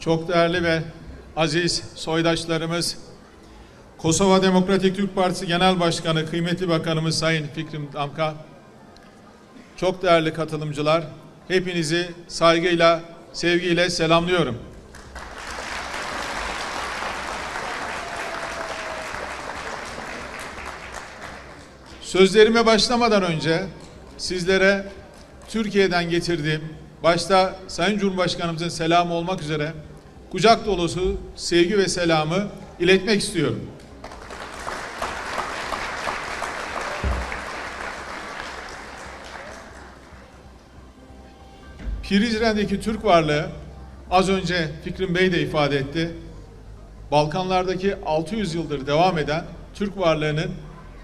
çok değerli ve aziz soydaşlarımız, Kosova Demokratik Türk Partisi Genel Başkanı, kıymetli bakanımız Sayın Fikrim Damka, çok değerli katılımcılar, hepinizi saygıyla, sevgiyle selamlıyorum. Sözlerime başlamadan önce sizlere Türkiye'den getirdiğim, başta Sayın Cumhurbaşkanımızın selamı olmak üzere kucak dolusu sevgi ve selamı iletmek istiyorum. Prizren'deki Türk varlığı az önce Fikrim Bey de ifade etti. Balkanlardaki 600 yıldır devam eden Türk varlığının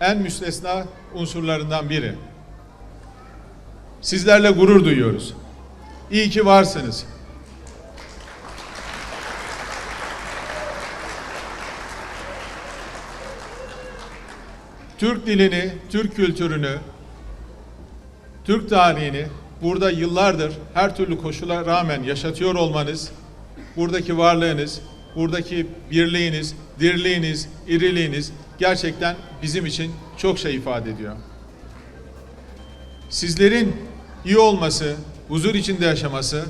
en müstesna unsurlarından biri. Sizlerle gurur duyuyoruz. İyi ki varsınız. Türk dilini, Türk kültürünü, Türk tarihini burada yıllardır her türlü koşula rağmen yaşatıyor olmanız, buradaki varlığınız, buradaki birliğiniz, dirliğiniz, iriliğiniz gerçekten bizim için çok şey ifade ediyor. Sizlerin iyi olması, huzur içinde yaşaması,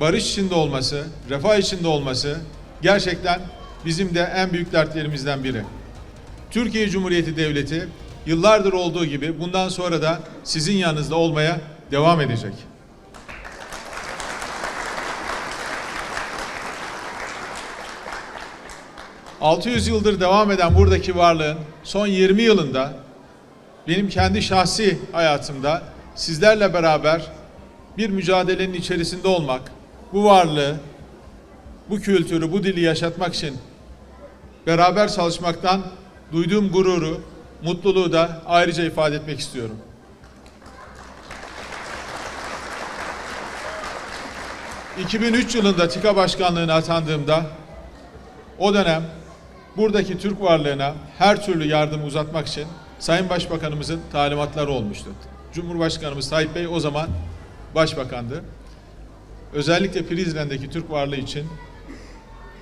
barış içinde olması, refah içinde olması gerçekten bizim de en büyük dertlerimizden biri. Türkiye Cumhuriyeti Devleti yıllardır olduğu gibi bundan sonra da sizin yanınızda olmaya devam edecek. ...600 yıldır devam eden buradaki varlığın son 20 yılında... ...benim kendi şahsi hayatımda sizlerle beraber bir mücadelenin içerisinde olmak... ...bu varlığı, bu kültürü, bu dili yaşatmak için beraber çalışmaktan duyduğum gururu, mutluluğu da ayrıca ifade etmek istiyorum. ...2003 yılında TİKA Başkanlığı'na atandığımda... ...o dönem buradaki Türk varlığına her türlü yardım uzatmak için... ...Sayın Başbakanımızın talimatları olmuştu. Cumhurbaşkanımız Tayyip Bey o zaman başbakandı. Özellikle Prizren'deki Türk varlığı için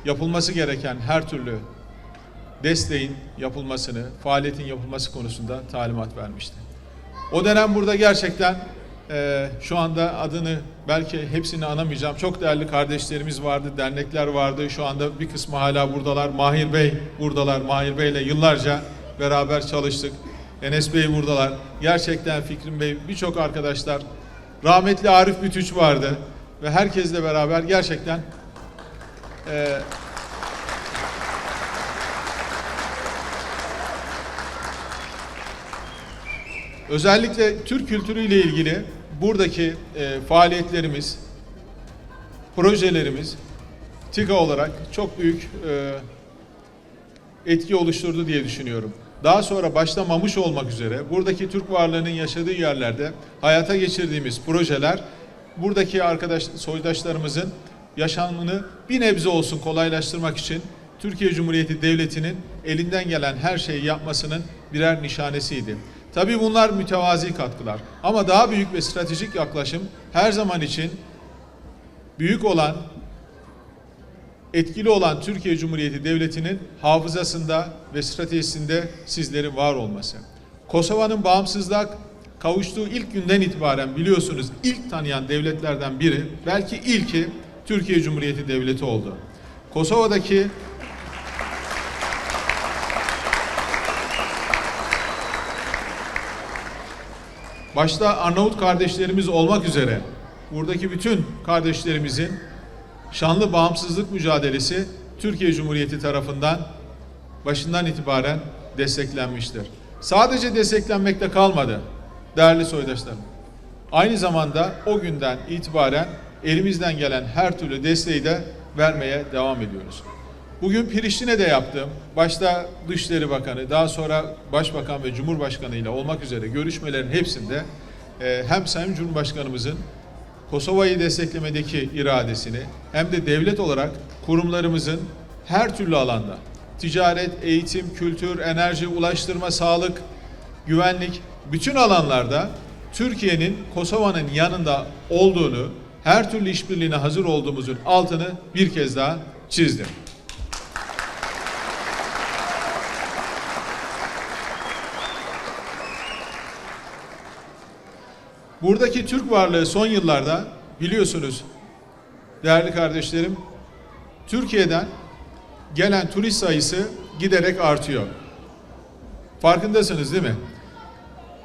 yapılması gereken her türlü desteğin yapılmasını, faaliyetin yapılması konusunda talimat vermişti. O dönem burada gerçekten e, şu anda adını belki hepsini anamayacağım. Çok değerli kardeşlerimiz vardı, dernekler vardı. Şu anda bir kısmı hala buradalar. Mahir Bey buradalar. Mahir Bey ile yıllarca beraber çalıştık. Enes Bey buradalar. Gerçekten Fikrim Bey, birçok arkadaşlar. Rahmetli Arif Bütüç vardı. Ve herkesle beraber gerçekten e, Özellikle Türk kültürüyle ilgili buradaki e, faaliyetlerimiz, projelerimiz TİKA olarak çok büyük e, etki oluşturdu diye düşünüyorum. Daha sonra başta Mamuş olmak üzere buradaki Türk varlığının yaşadığı yerlerde hayata geçirdiğimiz projeler buradaki arkadaş soydaşlarımızın yaşamını bir nebze olsun kolaylaştırmak için Türkiye Cumhuriyeti Devleti'nin elinden gelen her şeyi yapmasının birer nişanesiydi. Tabii bunlar mütevazi katkılar. Ama daha büyük ve stratejik yaklaşım her zaman için büyük olan, etkili olan Türkiye Cumhuriyeti Devleti'nin hafızasında ve stratejisinde sizlerin var olması. Kosova'nın bağımsızlık kavuştuğu ilk günden itibaren biliyorsunuz ilk tanıyan devletlerden biri, belki ilki Türkiye Cumhuriyeti Devleti oldu. Kosova'daki başta Arnavut kardeşlerimiz olmak üzere buradaki bütün kardeşlerimizin şanlı bağımsızlık mücadelesi Türkiye Cumhuriyeti tarafından başından itibaren desteklenmiştir. Sadece desteklenmekte kalmadı değerli soydaşlarım. Aynı zamanda o günden itibaren elimizden gelen her türlü desteği de vermeye devam ediyoruz. Bugün Priştine'de yaptığım, başta Dışişleri Bakanı, daha sonra Başbakan ve Cumhurbaşkanı ile olmak üzere görüşmelerin hepsinde e, hem Sayın Cumhurbaşkanımızın Kosova'yı desteklemedeki iradesini hem de devlet olarak kurumlarımızın her türlü alanda ticaret, eğitim, kültür, enerji, ulaştırma, sağlık, güvenlik bütün alanlarda Türkiye'nin Kosova'nın yanında olduğunu her türlü işbirliğine hazır olduğumuzun altını bir kez daha çizdim. Buradaki Türk varlığı son yıllarda biliyorsunuz değerli kardeşlerim Türkiye'den gelen turist sayısı giderek artıyor. Farkındasınız değil mi?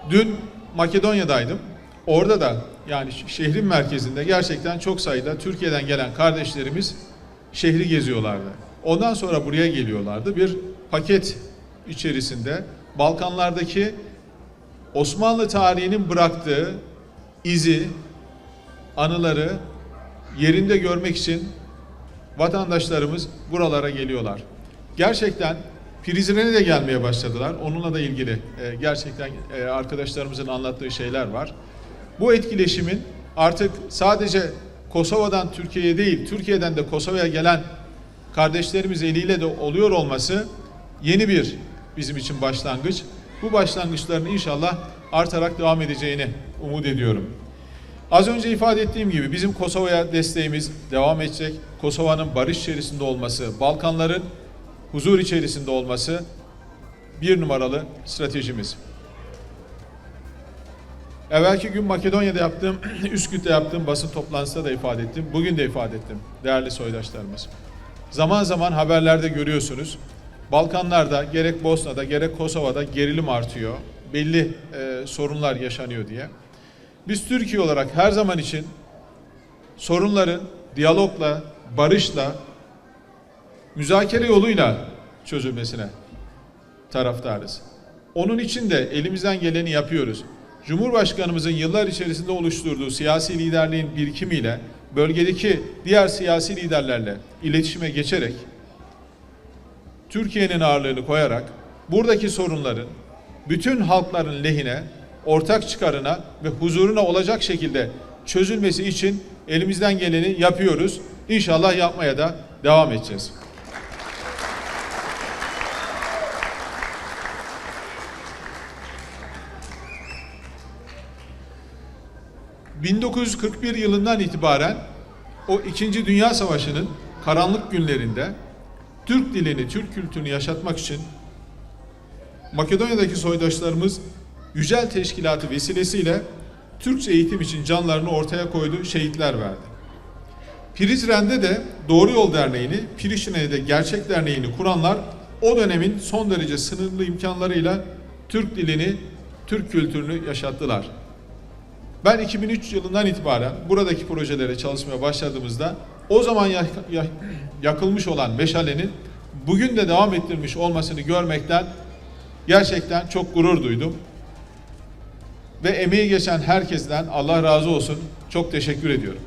Dün Makedonya'daydım. Orada da yani şehrin merkezinde gerçekten çok sayıda Türkiye'den gelen kardeşlerimiz şehri geziyorlardı. Ondan sonra buraya geliyorlardı. Bir paket içerisinde Balkanlardaki Osmanlı tarihinin bıraktığı izi, anıları yerinde görmek için vatandaşlarımız buralara geliyorlar. Gerçekten Prizren'e de gelmeye başladılar. Onunla da ilgili e, gerçekten e, arkadaşlarımızın anlattığı şeyler var. Bu etkileşimin artık sadece Kosova'dan Türkiye'ye değil, Türkiye'den de Kosova'ya gelen kardeşlerimiz eliyle de oluyor olması yeni bir bizim için başlangıç. Bu başlangıçların inşallah artarak devam edeceğini umut ediyorum. Az önce ifade ettiğim gibi bizim Kosova'ya desteğimiz devam edecek. Kosova'nın barış içerisinde olması, Balkanların huzur içerisinde olması bir numaralı stratejimiz. Evvelki gün Makedonya'da yaptığım, Üsküp'te yaptığım basın toplantısında da ifade ettim. Bugün de ifade ettim değerli soydaşlarımız. Zaman zaman haberlerde görüyorsunuz. Balkanlarda gerek Bosna'da gerek Kosova'da gerilim artıyor. Belli e, sorunlar yaşanıyor diye. Biz Türkiye olarak her zaman için sorunların diyalogla, barışla, müzakere yoluyla çözülmesine taraftarız. Onun için de elimizden geleni yapıyoruz. Cumhurbaşkanımızın yıllar içerisinde oluşturduğu siyasi liderliğin birikimiyle bölgedeki diğer siyasi liderlerle iletişime geçerek Türkiye'nin ağırlığını koyarak buradaki sorunların bütün halkların lehine, ortak çıkarına ve huzuruna olacak şekilde çözülmesi için elimizden geleni yapıyoruz. İnşallah yapmaya da devam edeceğiz. ...1941 yılından itibaren o İkinci Dünya Savaşı'nın karanlık günlerinde Türk dilini, Türk kültürünü yaşatmak için Makedonya'daki soydaşlarımız Yücel Teşkilatı vesilesiyle Türkçe eğitim için canlarını ortaya koydu, şehitler verdi. Prizren'de de Doğru Yol Derneği'ni, Priştine'de Gerçek Derneği'ni kuranlar o dönemin son derece sınırlı imkanlarıyla Türk dilini, Türk kültürünü yaşattılar. Ben 2003 yılından itibaren buradaki projelere çalışmaya başladığımızda o zaman yak- yak- yakılmış olan meşalenin bugün de devam ettirmiş olmasını görmekten gerçekten çok gurur duydum. Ve emeği geçen herkesten Allah razı olsun çok teşekkür ediyorum.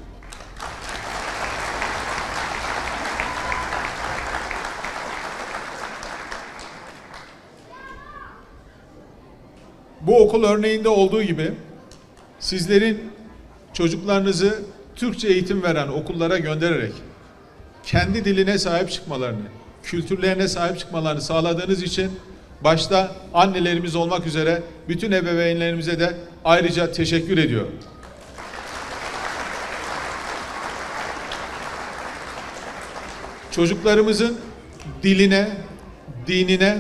Bu okul örneğinde olduğu gibi sizlerin çocuklarınızı Türkçe eğitim veren okullara göndererek kendi diline sahip çıkmalarını, kültürlerine sahip çıkmalarını sağladığınız için başta annelerimiz olmak üzere bütün ebeveynlerimize de ayrıca teşekkür ediyorum. Çocuklarımızın diline, dinine,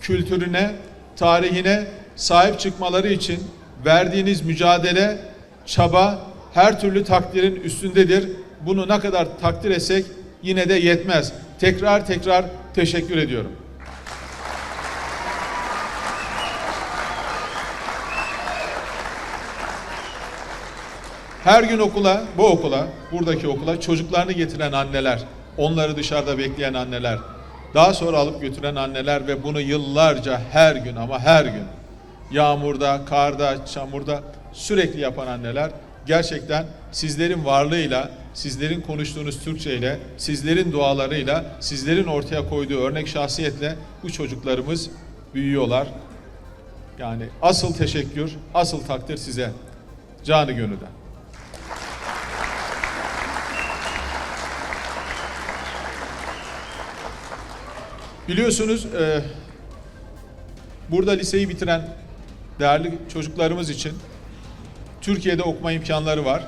kültürüne, tarihine sahip çıkmaları için verdiğiniz mücadele, çaba her türlü takdirin üstündedir. Bunu ne kadar takdir etsek yine de yetmez. Tekrar tekrar teşekkür ediyorum. Her gün okula, bu okula, buradaki okula çocuklarını getiren anneler, onları dışarıda bekleyen anneler, daha sonra alıp götüren anneler ve bunu yıllarca her gün ama her gün yağmurda, karda, çamurda sürekli yapan anneler gerçekten sizlerin varlığıyla, sizlerin konuştuğunuz Türkçe ile, sizlerin dualarıyla, sizlerin ortaya koyduğu örnek şahsiyetle bu çocuklarımız büyüyorlar. Yani asıl teşekkür, asıl takdir size. Canı gönülden. Biliyorsunuz e, burada liseyi bitiren değerli çocuklarımız için Türkiye'de okuma imkanları var.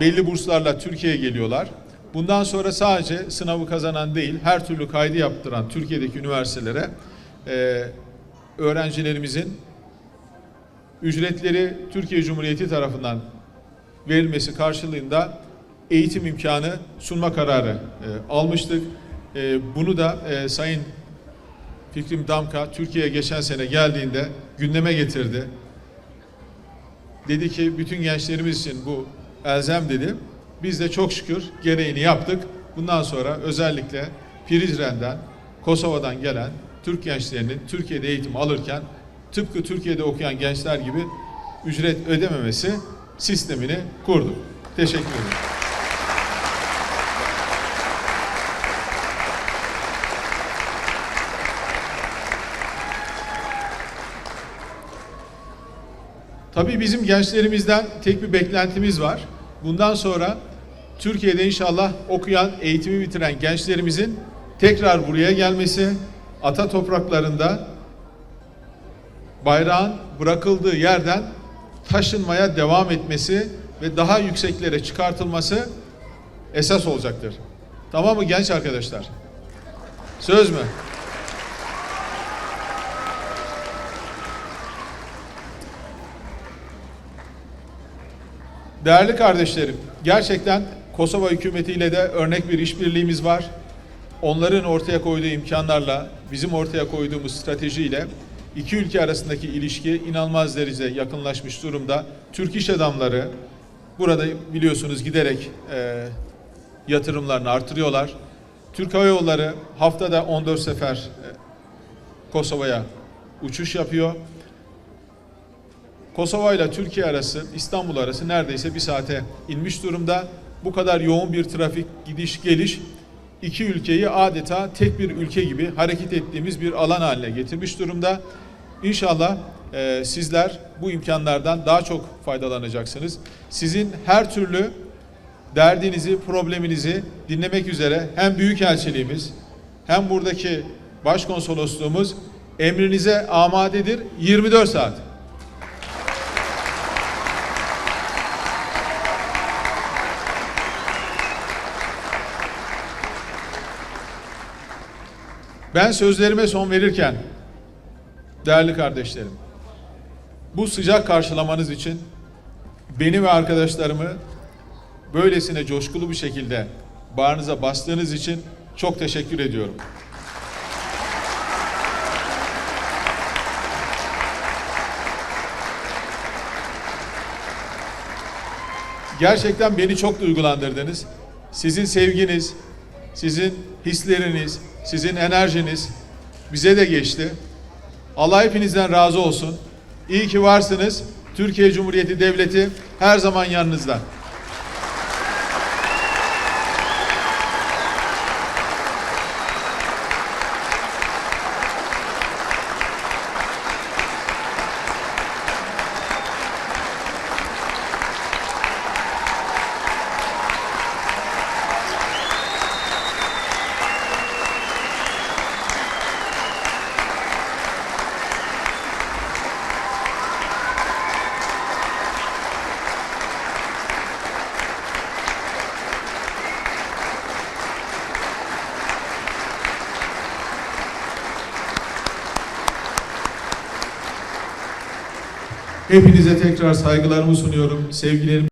belli burslarla Türkiye'ye geliyorlar. Bundan sonra sadece sınavı kazanan değil, her türlü kaydı yaptıran Türkiye'deki üniversitelere e, öğrencilerimizin ücretleri Türkiye Cumhuriyeti tarafından verilmesi karşılığında eğitim imkanı sunma kararı e, almıştık. E, bunu da e, Sayın Fikrim Damka Türkiye'ye geçen sene geldiğinde gündeme getirdi. Dedi ki bütün gençlerimiz için bu elzem dedi. Biz de çok şükür gereğini yaptık. Bundan sonra özellikle Prizren'den, Kosova'dan gelen Türk gençlerinin Türkiye'de eğitim alırken tıpkı Türkiye'de okuyan gençler gibi ücret ödememesi sistemini kurduk. Teşekkür ederim. Tabii bizim gençlerimizden tek bir beklentimiz var. Bundan sonra Türkiye'de inşallah okuyan, eğitimi bitiren gençlerimizin tekrar buraya gelmesi, ata topraklarında bayrağın bırakıldığı yerden taşınmaya devam etmesi ve daha yükseklere çıkartılması esas olacaktır. Tamam mı genç arkadaşlar? Söz mü? Değerli kardeşlerim, gerçekten Kosova hükümetiyle de örnek bir işbirliğimiz var. Onların ortaya koyduğu imkanlarla, bizim ortaya koyduğumuz stratejiyle iki ülke arasındaki ilişki inanılmaz derece yakınlaşmış durumda. Türk iş adamları burada biliyorsunuz giderek e, yatırımlarını artırıyorlar. Türk Hava Yolları haftada 14 sefer e, Kosova'ya uçuş yapıyor. Kosova ile Türkiye arası, İstanbul arası neredeyse bir saate inmiş durumda. Bu kadar yoğun bir trafik gidiş geliş iki ülkeyi adeta tek bir ülke gibi hareket ettiğimiz bir alan haline getirmiş durumda. İnşallah e, sizler bu imkanlardan daha çok faydalanacaksınız. Sizin her türlü derdinizi, probleminizi dinlemek üzere hem Büyükelçiliğimiz hem buradaki Başkonsolosluğumuz emrinize amadedir 24 saat. Ben sözlerime son verirken değerli kardeşlerim bu sıcak karşılamanız için beni ve arkadaşlarımı böylesine coşkulu bir şekilde bağrınıza bastığınız için çok teşekkür ediyorum. Gerçekten beni çok duygulandırdınız. Sizin sevginiz, sizin hisleriniz, sizin enerjiniz bize de geçti. Allah hepinizden razı olsun. İyi ki varsınız. Türkiye Cumhuriyeti Devleti her zaman yanınızda. Hepinize tekrar saygılarımı sunuyorum. Sevgilerimi